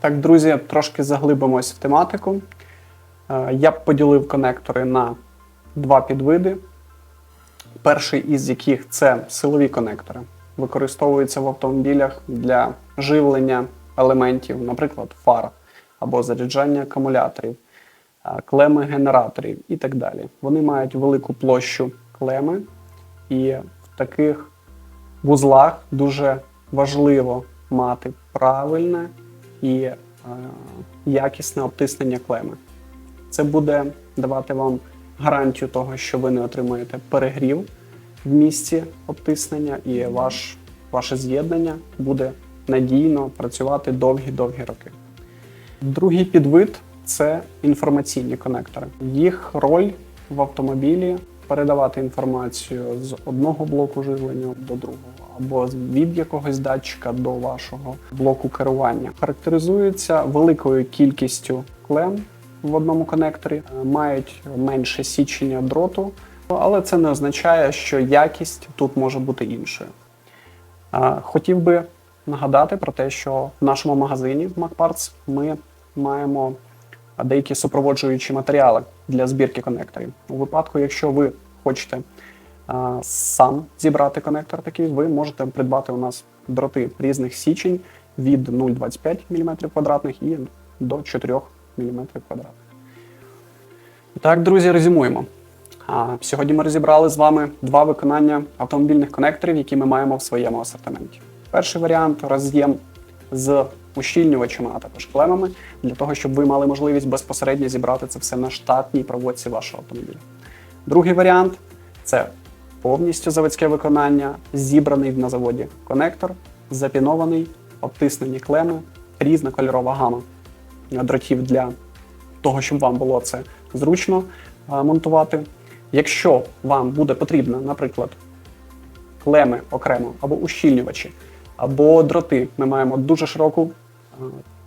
Так, друзі, трошки заглибимось в тематику. Е, Я б поділив конектори на два підвиди. Перший із яких це силові конектори. Використовуються в автомобілях для живлення елементів, наприклад, фар або заряджання акумуляторів, е, клеми генераторів і так далі. Вони мають велику площу клеми, і в таких вузлах дуже важливо мати правильне і е, якісне обтиснення клеми. Це буде давати вам гарантію того, що ви не отримаєте перегрів в місці обтиснення, і ваш, ваше з'єднання буде надійно працювати довгі-довгі роки. Другий підвид це інформаційні конектори. Їх роль в автомобілі передавати інформацію з одного блоку живлення до другого, або від якогось датчика до вашого блоку керування. Характеризуються великою кількістю клем в одному конекторі, е, мають менше січення дроту, але це не означає, що якість тут може бути іншою. Хотів би нагадати про те, що в нашому магазині в MacParts ми маємо деякі супроводжуючі матеріали для збірки конекторів. У випадку, якщо ви хочете а, сам зібрати конектор такий, ви можете придбати у нас дроти різних січень від 0,25 мм квадратних і до 4 мм квадратних. Так, друзі, резюмуємо. А, Сьогодні ми розібрали з вами два виконання автомобільних конекторів, які ми маємо в своєму асортименті. Перший варіант роз'єм з ущільнювачами, а також клемами, для того, щоб ви мали можливість безпосередньо зібрати це все на штатній проводці вашого автомобіля. Другий варіант це повністю заводське виконання, зібраний на заводі конектор, запінований, обтиснені клеми, різна кольорова гама дротів для того, щоб вам було це зручно монтувати. Якщо вам буде потрібно, наприклад, клеми окремо або ущільнювачі, або дроти, ми маємо дуже широку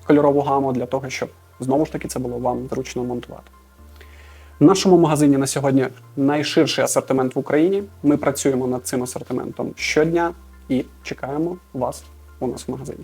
кольорову гаму для того, щоб знову ж таки це було вам зручно монтувати. В нашому магазині на сьогодні найширший асортимент в Україні. Ми працюємо над цим асортиментом щодня і чекаємо вас у нас в магазині.